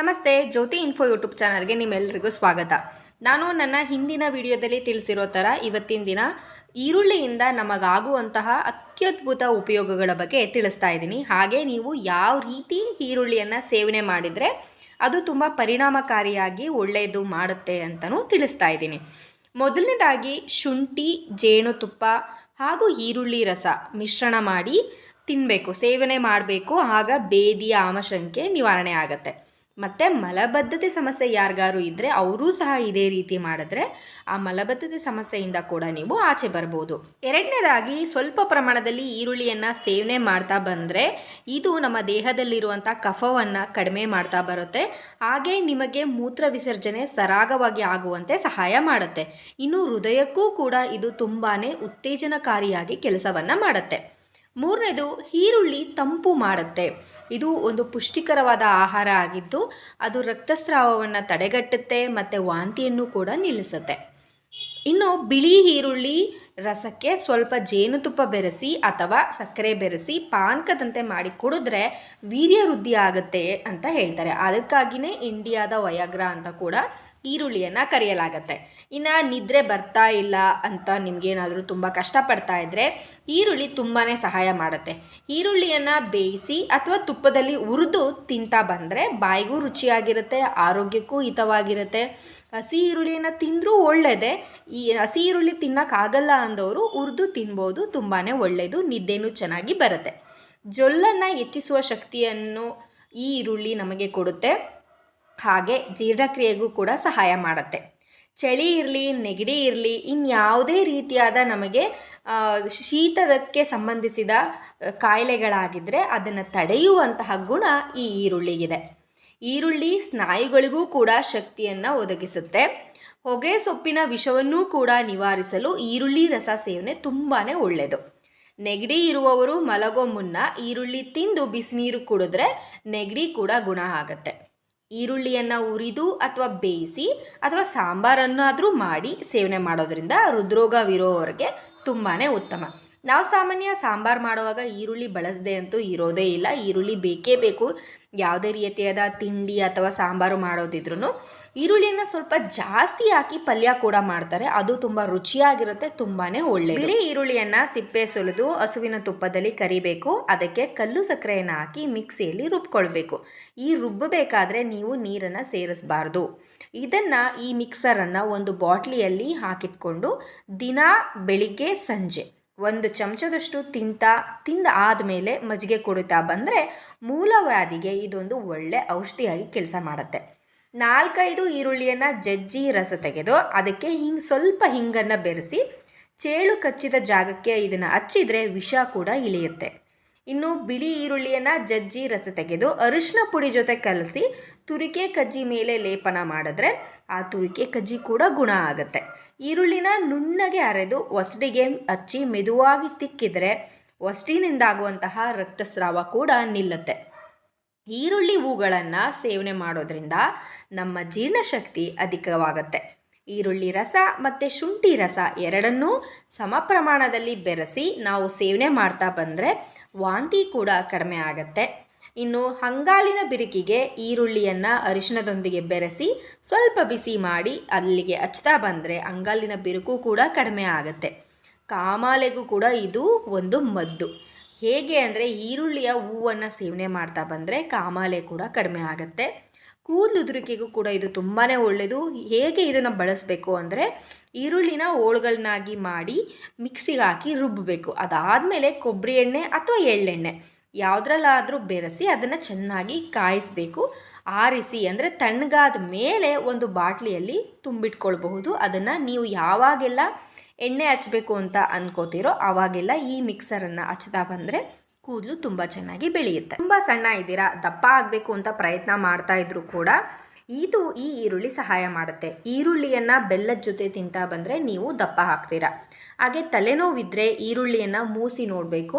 ನಮಸ್ತೆ, ಜ್ಯೋತಿ info YouTube ಚಾನಲ್ಗೆ ನಿಮ್ಮೆಲ್ಲರಿಗೂ ಸ್ವಾಗತ. ನಾನು ನನ್ನ ಹಿಂದಿನ ವಿಡಿಯೋದಲ್ಲಿ ತಿಳಿಸಿರೋ ಥರ ಇವತ್ತಿನ ದಿನ ಈರುಳ್ಳಿಯಿಂದ ನಮಗಾಗುವಂತಹ ಅತ್ಯದ್ಭುತ ಉಪಯೋಗಗಳ ಬಗ್ಗೆ ತಿಳಿಸ್ತಾ ಇದ್ದೀನಿ. ಹಾಗೆ ನೀವು ಯಾವ ರೀತಿ ಈರುಳ್ಳಿಯನ್ನು ಸೇವನೆ ಮಾಡಿದರೆ ಅದು ತುಂಬ ಪರಿಣಾಮಕಾರಿಯಾಗಿ ಒಳ್ಳೆಯದು ಮಾಡುತ್ತೆ ಅಂತಲೂ ತಿಳಿಸ್ತಾ ಇದ್ದೀನಿ. ಮೊದಲನೇದಾಗಿ ಶುಂಠಿ, ಜೇನುತುಪ್ಪ ಹಾಗೂ ಈರುಳ್ಳಿ ರಸ ಮಿಶ್ರಣ ಮಾಡಿ ತಿನ್ನಬೇಕು ಸೇವನೆ ಮಾಡಬೇಕು. ಆಗ ಬೇದಿಯ ಆಮಶಂಕೆ ನಿವಾರಣೆ ಆಗುತ್ತೆ. ಮತ್ತು ಮಲಬದ್ಧತೆ ಸಮಸ್ಯೆ ಯಾರಿಗಾರು ಇದ್ದರೆ ಅವರೂ ಸಹ ಇದೇ ರೀತಿ ಮಾಡಿದ್ರೆ ಆ ಮಲಬದ್ಧತೆ ಸಮಸ್ಯೆಯಿಂದ ಕೂಡ ನೀವು ಆಚೆ ಬರ್ಬೋದು. ಎರಡನೇದಾಗಿ ಸ್ವಲ್ಪ ಪ್ರಮಾಣದಲ್ಲಿ ಈರುಳ್ಳಿಯನ್ನು ಸೇವನೆ ಮಾಡ್ತಾ ಬಂದರೆ ಇದು ನಮ್ಮ ದೇಹದಲ್ಲಿರುವಂಥ ಕಫವನ್ನು ಕಡಿಮೆ ಮಾಡ್ತಾ ಬರುತ್ತೆ. ಹಾಗೆ ನಿಮಗೆ ಮೂತ್ರ ವಿಸರ್ಜನೆ ಸರಾಗವಾಗಿ ಆಗುವಂತೆ ಸಹಾಯ ಮಾಡುತ್ತೆ. ಇನ್ನು ಹೃದಯಕ್ಕೂ ಕೂಡ ಇದು ತುಂಬಾ ಉತ್ತೇಜನಕಾರಿಯಾಗಿ ಕೆಲಸವನ್ನು ಮಾಡುತ್ತೆ. ಮೂರನೇದು ಈರುಳ್ಳಿ ತಂಪು ಮಾಡುತ್ತೆ. ಇದು ಒಂದು ಪುಷ್ಟಿಕರವಾದ ಆಹಾರ ಆಗಿದ್ದು, ಅದು ರಕ್ತಸ್ರಾವವನ್ನು ತಡೆಗಟ್ಟುತ್ತೆ ಮತ್ತು ವಾಂತಿಯನ್ನು ಕೂಡ ನಿಲ್ಲಿಸುತ್ತೆ. ಇನ್ನು ಬಿಳಿ ಈರುಳ್ಳಿ ರಸಕ್ಕೆ ಸ್ವಲ್ಪ ಜೇನುತುಪ್ಪ ಬೆರೆಸಿ ಅಥವಾ ಸಕ್ಕರೆ ಬೆರೆಸಿ ಪಾನಕದಂತೆ ಮಾಡಿ ಕುಡಿದ್ರೆ ವೀರ್ಯ ವೃದ್ಧಿ ಆಗುತ್ತೆ ಅಂತ ಹೇಳ್ತಾರೆ. ಅದಕ್ಕಾಗಿಯೇ ಇಂಡಿಯಾದ ವಯಾಗ್ರ ಅಂತ ಕೂಡ ಈರುಳ್ಳಿಯನ್ನು ಕರೆಯಲಾಗತ್ತೆ. ಇನ್ನು ನಿದ್ರೆ ಬರ್ತಾ ಇಲ್ಲ ಅಂತ ನಿಮಗೇನಾದರೂ ತುಂಬ ಕಷ್ಟಪಡ್ತಾ ಇದ್ದರೆ ಈರುಳ್ಳಿ ತುಂಬಾ ಸಹಾಯ ಮಾಡುತ್ತೆ. ಈರುಳ್ಳಿಯನ್ನು ಬೇಯಿಸಿ ಅಥವಾ ತುಪ್ಪದಲ್ಲಿ ಹುರಿದು ತಿಂತಾ ಬಂದರೆ ಬಾಯಿಗೂ ರುಚಿಯಾಗಿರುತ್ತೆ, ಆರೋಗ್ಯಕ್ಕೂ ಹಿತವಾಗಿರುತ್ತೆ. ಹಸಿ ಈರುಳ್ಳಿಯನ್ನು ತಿಂದರೂ ಒಳ್ಳೆಯದೇ ಈ ಹಸಿ ಈರುಳ್ಳಿ ತಿನ್ನೋಕ್ಕಾಗಲ್ಲ ಅಂದವರು ಹುರಿದು ತಿನ್ಬೋದು ತುಂಬಾ ಒಳ್ಳೆಯದು ನಿದ್ದೆನೂ ಚೆನ್ನಾಗಿ ಬರುತ್ತೆ. ಜೊಲ್ಲನ್ನು ಹೆಚ್ಚಿಸುವ ಶಕ್ತಿಯನ್ನು ಈ ಈರುಳ್ಳಿ ನಮಗೆ ಕೊಡುತ್ತೆ. ಹಾಗೆ ಜೀರ್ಣಕ್ರಿಯೆಗೂ ಕೂಡ ಸಹಾಯ ಮಾಡುತ್ತೆ. ಚಳಿ ಇರಲಿ, ನೆಗಡಿ ಇರಲಿ, ಇನ್ಯಾವುದೇ ರೀತಿಯಾದ ನಮಗೆ ಶೀತದಕ್ಕೆ ಸಂಬಂಧಿಸಿದ ಕಾಯಿಲೆಗಳಾಗಿದ್ದರೆ ಅದನ್ನು ತಡೆಯುವಂತಹ ಗುಣ ಈ ಈರುಳ್ಳಿಗಿದೆ. ಈರುಳ್ಳಿ ಸ್ನಾಯುಗಳಿಗೂ ಕೂಡ ಶಕ್ತಿಯನ್ನು ಒದಗಿಸುತ್ತೆ. ಹೊಗೆ ಸೊಪ್ಪಿನ ವಿಷವನ್ನೂ ಕೂಡ ನಿವಾರಿಸಲು ಈರುಳ್ಳಿ ರಸ ಸೇವನೆ ತುಂಬಾ ಒಳ್ಳೆಯದು ನೆಗಡಿ ಇರುವವರು ಮಲಗೋ ಮುನ್ನ ಈರುಳ್ಳಿ ತಿಂದು ಬಿಸಿನೀರು ಕುಡಿದ್ರೆ ನೆಗಡಿ ಕೂಡ ಗುಣ ಆಗುತ್ತೆ. ಈರುಳ್ಳಿಯನ್ನು ಉರಿದು ಅಥವಾ ಬೇಯಿಸಿ ಅಥವಾ ಸಾಂಬಾರನ್ನಾದರೂ ಮಾಡಿ ಸೇವನೆ ಮಾಡೋದರಿಂದ ಹೃದ್ರೋಗವಿರೋವರೆಗೆ ತುಂಬಾ ಉತ್ತಮ. ನಾವು ಸಾಮಾನ್ಯ ಸಾಂಬಾರು ಮಾಡುವಾಗ ಈರುಳ್ಳಿ ಬಳಸದೆ ಅಂತೂ ಇರೋದೇ ಇಲ್ಲ. ಈರುಳ್ಳಿ ಬೇಕೇ ಬೇಕು. ಯಾವುದೇ ರೀತಿಯಾದ ತಿಂಡಿ ಅಥವಾ ಸಾಂಬಾರು ಮಾಡೋದಿದ್ರೂ ಈರುಳ್ಳಿಯನ್ನು ಸ್ವಲ್ಪ ಜಾಸ್ತಿ ಹಾಕಿ ಪಲ್ಯ ಕೂಡ ಮಾಡ್ತಾರೆ. ಅದು ತುಂಬ ರುಚಿಯಾಗಿರುತ್ತೆ ತುಂಬಾ ಒಳ್ಳೆ ಬಿಳಿ ಈರುಳ್ಳಿಯನ್ನು ಸಿಪ್ಪೆ ಸುಲಿದು, ಹಸುವಿನ ತುಪ್ಪದಲ್ಲಿ ಕರಿಬೇಕು. ಅದಕ್ಕೆ ಕಲ್ಲು ಸಕ್ಕರೆಯನ್ನು ಹಾಕಿ ಮಿಕ್ಸಿಯಲ್ಲಿ ರುಬ್ಕೊಳ್ಬೇಕು. ಈ ರುಬ್ಬಬೇಕಾದ್ರೆ ನೀವು ನೀರನ್ನು ಸೇರಿಸಬಾರ್ದು. ಇದನ್ನು ಈ ಮಿಕ್ಸರನ್ನು ಒಂದು ಬಾಟ್ಲಿಯಲ್ಲಿ ಹಾಕಿಟ್ಕೊಂಡು ದಿನ ಬೆಳಿಗ್ಗೆ ಸಂಜೆ ಒಂದು ಚಮಚದಷ್ಟು ತಿಂತ, ತಿಂದ ಆದಮೇಲೆ ಮಜ್ಜಿಗೆ ಕುಡಿತಾ ಬಂದರೆ ಮೂಲವ್ಯಾಧಿಗೆ ಇದೊಂದು ಒಳ್ಳೆ ಔಷಧಿಯಾಗಿ ಕೆಲಸ ಮಾಡುತ್ತೆ. ನಾಲ್ಕೈದು ಈರುಳ್ಳಿಯನ್ನು ಜಜ್ಜಿ ರಸ ತೆಗೆದು ಅದಕ್ಕೆ ಹಿಂಗೆ ಸ್ವಲ್ಪ ಹಿಂಗನ್ನು ಬೆರೆಸಿ, ಚೇಳು ಕಚ್ಚಿದ ಜಾಗಕ್ಕೆ ಇದನ್ನು ಹಚ್ಚಿದರೆ ವಿಷ ಕೂಡ ಇಳಿಯುತ್ತೆ. ಇನ್ನು ಬಿಳಿ ಈರುಳ್ಳಿಯನ್ನು ಜಜ್ಜಿ ರಸ ತೆಗೆದು ಅರಿಶಿನ ಪುಡಿ ಜೊತೆ ಕಲಸಿ ತುರಿಕೆ ಕಜ್ಜಿ ಮೇಲೆ ಲೇಪನ ಮಾಡಿದ್ರೆ ಆ ತುರಿಕೆ ಕಜ್ಜಿ ಕೂಡ ಗುಣ ಆಗುತ್ತೆ. ಈರುಳ್ಳಿನ ನುಣ್ಣಗೆ ಅರೆದು ಒಸಡಿಗೆ ಹಚ್ಚಿ ಮೆದುವಾಗಿ ತಿಕ್ಕಿದರೆ ಒಸಡಿನಿಂದಾಗುವಂತಹ ರಕ್ತಸ್ರಾವ ಕೂಡ ನಿಲ್ಲುತ್ತೆ. ಈರುಳ್ಳಿ ಹೂಗಳನ್ನು ಸೇವನೆ ಮಾಡೋದ್ರಿಂದ ನಮ್ಮ ಜೀರ್ಣಶಕ್ತಿ ಅಧಿಕವಾಗುತ್ತೆ. ಈರುಳ್ಳಿ ರಸ ಮತ್ತು ಶುಂಠಿ ರಸ ಎರಡನ್ನೂ ಸಮ ಪ್ರಮಾಣದಲ್ಲಿ ಬೆರೆಸಿ ನಾವು ಸೇವನೆ ಮಾಡ್ತಾ ಬಂದರೆ ವಾಂತಿ ಕೂಡ ಕಡಿಮೆ ಆಗತ್ತೆ. ಇನ್ನು ಹಂಗಾಲಿನ ಬಿರುಕಿಗೆ ಈರುಳ್ಳಿಯನ್ನು ಅರಿಶಿಣದೊಂದಿಗೆ ಬೆರೆಸಿ ಸ್ವಲ್ಪ ಬಿಸಿ ಮಾಡಿ ಅಲ್ಲಿಗೆ ಹಚ್ತಾ ಬಂದರೆ ಅಂಗಾಲಿನ ಬಿರುಕು ಕೂಡ ಕಡಿಮೆ ಆಗುತ್ತೆ. ಕಾಮಾಲೆಗೂ ಕೂಡ ಇದು ಒಂದು ಮದ್ದು. ಹೇಗೆ ಅಂದರೆ ಈರುಳ್ಳಿಯ ಹೂವನ್ನು ಸೇವನೆ ಮಾಡ್ತಾ ಬಂದರೆ ಕಾಮಾಲೆ ಕೂಡ ಕಡಿಮೆ ಆಗುತ್ತೆ. ಕೂದಲುದುರಿಕೆಗೂ ಕೂಡ ಇದು ತುಂಬಾ ಒಳ್ಳೆಯದು ಹೇಗೆ ಇದನ್ನು ಬಳಸಬೇಕು ಅಂದರೆ ಈರುಳ್ಳಿನ ಹೋಳುಗಳನ್ನಾಗಿ ಮಾಡಿ ಮಿಕ್ಸಿಗೆ ಹಾಕಿ ರುಬ್ಬಬೇಕು ಅದಾದಮೇಲೆ ಕೊಬ್ಬರಿ ಎಣ್ಣೆ ಅಥವಾ ಎಳ್ಳೆಣ್ಣೆ. ಯಾವುದ್ರಲ್ಲಾದರೂ ಬೆರೆಸಿ ಅದನ್ನು ಚೆನ್ನಾಗಿ ಕಾಯಿಸಬೇಕು. ಆರಿಸಿ ಅಂದರೆ ತಣ್ಣಗಾದ ಮೇಲೆ ಒಂದು ಬಾಟ್ಲಿಯಲ್ಲಿ ತುಂಬಿಟ್ಕೊಳ್ಬಹುದು. ಅದನ್ನು ನೀವು ಯಾವಾಗೆಲ್ಲ ಎಣ್ಣೆ ಹಚ್ಚಬೇಕು ಅಂತ ಅನ್ಕೋತಿರೋ ಆವಾಗೆಲ್ಲ ಈ ಮಿಕ್ಸರನ್ನು ಹಚ್ತಾ ಬಂದರೆ ಕೂದಲು ತುಂಬ ಚೆನ್ನಾಗಿ ಬೆಳೆಯುತ್ತೆ. ತುಂಬ ಸಣ್ಣ ಇದ್ದೀರಾ, ದಪ್ಪ ಆಗಬೇಕು ಅಂತ ಪ್ರಯತ್ನ ಮಾಡ್ತಾ ಇದ್ರು ಕೂಡ ಇದು ಈ ಈರುಳ್ಳಿ ಸಹಾಯ ಮಾಡುತ್ತೆ. ಈರುಳ್ಳಿಯನ್ನು ಬೆಲ್ಲದ ಜೊತೆ ತಿಂತಾ ಬಂದರೆ ನೀವು ದಪ್ಪ ಹಾಕ್ತೀರಾ ಹಾಗೆ ತಲೆನೋವಿದ್ದರೆ ಈರುಳ್ಳಿಯನ್ನು ಮೂಸಿ ನೋಡಬೇಕು.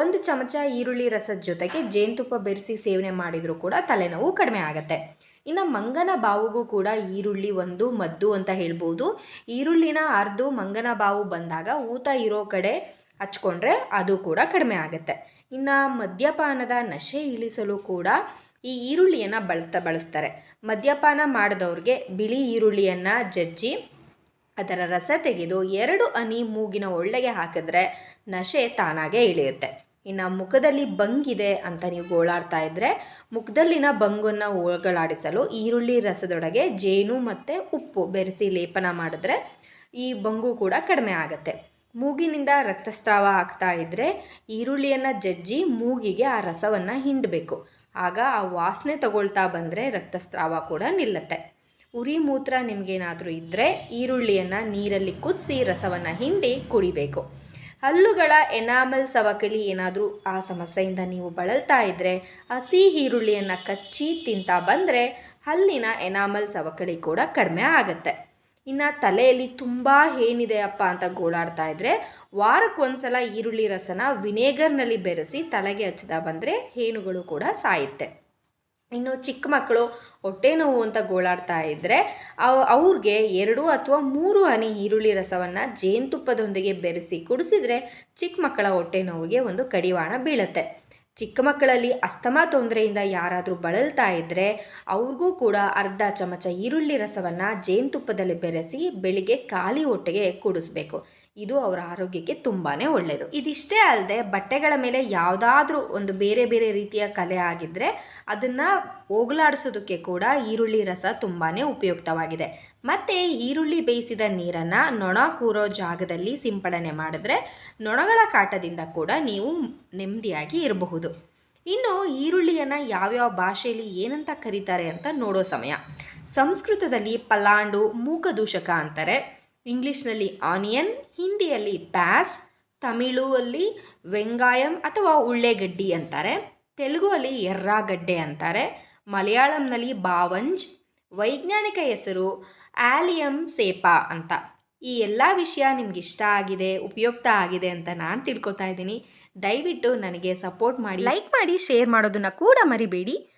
ಒಂದು ಚಮಚ ಈರುಳ್ಳಿ ರಸದ ಜೊತೆಗೆ ಜೇನುತುಪ್ಪ ಬೆರೆಸಿ ಸೇವನೆ ಮಾಡಿದರೂ ಕೂಡ ತಲೆನೋವು ಕಡಿಮೆ ಆಗುತ್ತೆ. ಇನ್ನು ಮಂಗನ ಬಾವುಗೂ ಕೂಡ ಈರುಳ್ಳಿ ಒಂದು ಮದ್ದು ಅಂತ ಹೇಳ್ಬೋದು. ಈರುಳ್ಳಿನ ಅರ್ದು ಮಂಗನ ಬಾವು ಬಂದಾಗ ಊತ ಇರೋ ಕಡೆ ಹಚ್ಕೊಂಡ್ರೆ ಅದು ಕೂಡ ಕಡಿಮೆ ಆಗುತ್ತೆ. ಇನ್ನು ಮದ್ಯಪಾನದ ನಶೆ ಇಳಿಸಲು ಕೂಡ ಈ ಈರುಳ್ಳಿಯನ್ನು ಬಳತ, ಬಳಸ್ತಾರೆ. ಮದ್ಯಪಾನ ಮಾಡಿದವ್ರಿಗೆ ಬಿಳಿ ಈರುಳ್ಳಿಯನ್ನು ಜಜ್ಜಿ ಅದರ ರಸ ತೆಗೆದು ಎರಡು ಹನಿ ಮೂಗಿನ ಒಳ್ಳೆಗೆ ಹಾಕಿದ್ರೆ ನಶೆ ತಾನಾಗೇ ಇಳಿಯುತ್ತೆ. ಇನ್ನು ಮುಖದಲ್ಲಿ ಬಂಗಿದೆ ಅಂತ ನೀವು ಗೋಳಾಡ್ತಾ ಇದ್ದರೆ ಮುಖದಲ್ಲಿನ ಬಂಗನ್ನು ಹೋಗಲಾಡಿಸಲು ಈರುಳ್ಳಿ ರಸದೊಳಗೆ ಜೇನು ಮತ್ತು ಉಪ್ಪು ಬೆರೆಸಿ ಲೇಪನ ಮಾಡಿದ್ರೆ ಈ ಬಂಗು ಕೂಡ ಕಡಿಮೆ ಆಗುತ್ತೆ. ಮೂಗಿನಿಂದ ರಕ್ತಸ್ರಾವ ಆಗ್ತಾ ಇದ್ದರೆ ಈರುಳ್ಳಿಯನ್ನು ಜಜ್ಜಿ ಮೂಗಿಗೆ ಆ ರಸವನ್ನು ಹಿಂಡಬೇಕು. ಆಗ ಆ ವಾಸನೆ ತಗೊಳ್ತಾ ಬಂದರೆ ರಕ್ತಸ್ರಾವ ಕೂಡ ನಿಲ್ಲುತ್ತೆ. ಉರಿ ಮೂತ್ರ ನಿಮಗೇನಾದರೂ ಇದ್ದರೆ ಈರುಳ್ಳಿಯನ್ನು ನೀರಲ್ಲಿ ಕುದಿಸಿ ರಸವನ್ನು ಹಿಂಡಿ ಕುಡಿಬೇಕು. ಹಲ್ಲುಗಳ ಎನಾಮಲ್ ಸವಕಳಿ ಏನಾದರೂ ಆ ಸಮಸ್ಯೆಯಿಂದ ನೀವು ಬಳಲ್ತಾ ಇದ್ದರೆ ಹಸಿ ಈರುಳ್ಳಿಯನ್ನು ಕಚ್ಚಿ ತಿಂತಾ ಬಂದರೆ ಹಲ್ಲಿನ ಎನಾಮಲ್ ಸವಕಳಿ ಕೂಡ ಕಡಿಮೆ ಆಗುತ್ತೆ. ಇನ್ನು ತಲೆಯಲ್ಲಿ ತುಂಬ ಏನಿದೆಯಪ್ಪ ಅಂತ ಗೋಳಾಡ್ತಾ ಇದ್ದರೆ ವಾರಕ್ಕೆ ಒಂದ್ಸಲ ಈರುಳ್ಳಿ ರಸನ ವಿನೇಗರ್ನಲ್ಲಿ ಬೆರೆಸಿ ತಲೆಗೆ ಹಚ್ಚದ ಬಂದರೆ ಹೇನುಗಳು ಕೂಡ ಸಾಯುತ್ತೆ. ಇನ್ನು ಚಿಕ್ಕ ಮಕ್ಕಳು ಹೊಟ್ಟೆ ನೋವು ಅಂತ ಗೋಳಾಡ್ತಾ ಇದ್ದರೆ ಅವ್ ಅವ್ರಿಗೆ ಎರಡು ಅಥವಾ ಮೂರು ಹನಿ ಈರುಳ್ಳಿ ರಸವನ್ನು ಜೇನುತುಪ್ಪದೊಂದಿಗೆ ಬೆರೆಸಿ ಕುಡಿಸಿದ್ರೆ ಚಿಕ್ಕ ಮಕ್ಕಳ ಹೊಟ್ಟೆ ನೋವಿಗೆ ಒಂದು ಕಡಿವಾಣ ಬೀಳುತ್ತೆ. ಚಿಕ್ಕ ಮಕ್ಕಳಲ್ಲಿ ಅಸ್ತಮಾ ತೊಂದರೆಯಿಂದ ಯಾರಾದರೂ ಬಳಲ್ತಾ ಇದ್ದರೆ ಅವ್ರಿಗೂ ಕೂಡ ಅರ್ಧ ಚಮಚ ಈರುಳ್ಳಿ ರಸವನ್ನು ಜೇನುತುಪ್ಪದಲ್ಲಿ ಬೆರೆಸಿ ಬೆಳಿಗ್ಗೆ ಖಾಲಿ ಹೊಟ್ಟೆಗೆ ಕುಡಿಸ್ಬೇಕು. ಇದು ಅವರ ಆರೋಗ್ಯಕ್ಕೆ ತುಂಬಾ ಒಳ್ಳೆಯದು ಇದಿಷ್ಟೇ ಅಲ್ಲದೆ ಬಟ್ಟೆಗಳ ಮೇಲೆ ಯಾವುದಾದ್ರೂ ಒಂದು ಬೇರೆ ಬೇರೆ ರೀತಿಯ ಕಲೆ ಆಗಿದ್ರೆ ಅದನ್ನು ಹೋಗಲಾಡಿಸೋದಕ್ಕೆ ಕೂಡ ಈರುಳ್ಳಿ ರಸ ತುಂಬಾ ಉಪಯುಕ್ತವಾಗಿದೆ. ಮತ್ತು ಈರುಳ್ಳಿ ಬೇಯಿಸಿದ ನೀರನ್ನು ನೊಣ ಕೂರೋ ಜಾಗದಲ್ಲಿ ಸಿಂಪಡಣೆ ಮಾಡಿದ್ರೆ ನೊಣಗಳ ಕಾಟದಿಂದ ಕೂಡ ನೀವು ನೆಮ್ಮದಿಯಾಗಿ ಇರಬಹುದು. ಇನ್ನು ಈರುಳ್ಳಿಯನ್ನು ಯಾವ್ಯಾವ ಭಾಷೆಯಲ್ಲಿ ಏನಂತ ಕರೀತಾರೆ ಅಂತ ನೋಡೋ ಸಮಯ. ಸಂಸ್ಕೃತದಲ್ಲಿ ಪಲಾಂಡು, ಮೂಕದೂಷಕ ಅಂತಾರೆ. ಇಂಗ್ಲೀಷ್ನಲ್ಲಿ ಆನಿಯನ್, ಹಿಂದಿಯಲ್ಲಿ ಬ್ಯಾಸ್, ತಮಿಳುವಲ್ಲಿ ವೆಂಗಾಯಂ ಅಥವಾ ಉಳ್ಳೆಗಡ್ಡಿ ಅಂತಾರೆ, ತೆಲುಗುವಲ್ಲಿ ಎರ್ರಾಗಡ್ಡೆ ಅಂತಾರೆ, ಮಲಯಾಳಂನಲ್ಲಿ ಬಾವಂಜ್ ವೈಜ್ಞಾನಿಕ ಹೆಸರು ಆಲಿಯಂ ಸೇಪಾ ಅಂತ. ಈ ಎಲ್ಲ ವಿಷಯ ನಿಮ್ಗೆ ಇಷ್ಟ ಆಗಿದೆ, ಉಪಯುಕ್ತ ಆಗಿದೆ ಅಂತ ನಾನು ತಿಳ್ಕೊತಾ ಇದ್ದೀನಿ. ದಯವಿಟ್ಟು ನನಗೆ ಸಪೋರ್ಟ್ ಮಾಡಿ. ಲೈಕ್ ಮಾಡಿ, ಶೇರ್ ಮಾಡೋದನ್ನು ಕೂಡ ಮರಿಬೇಡಿ.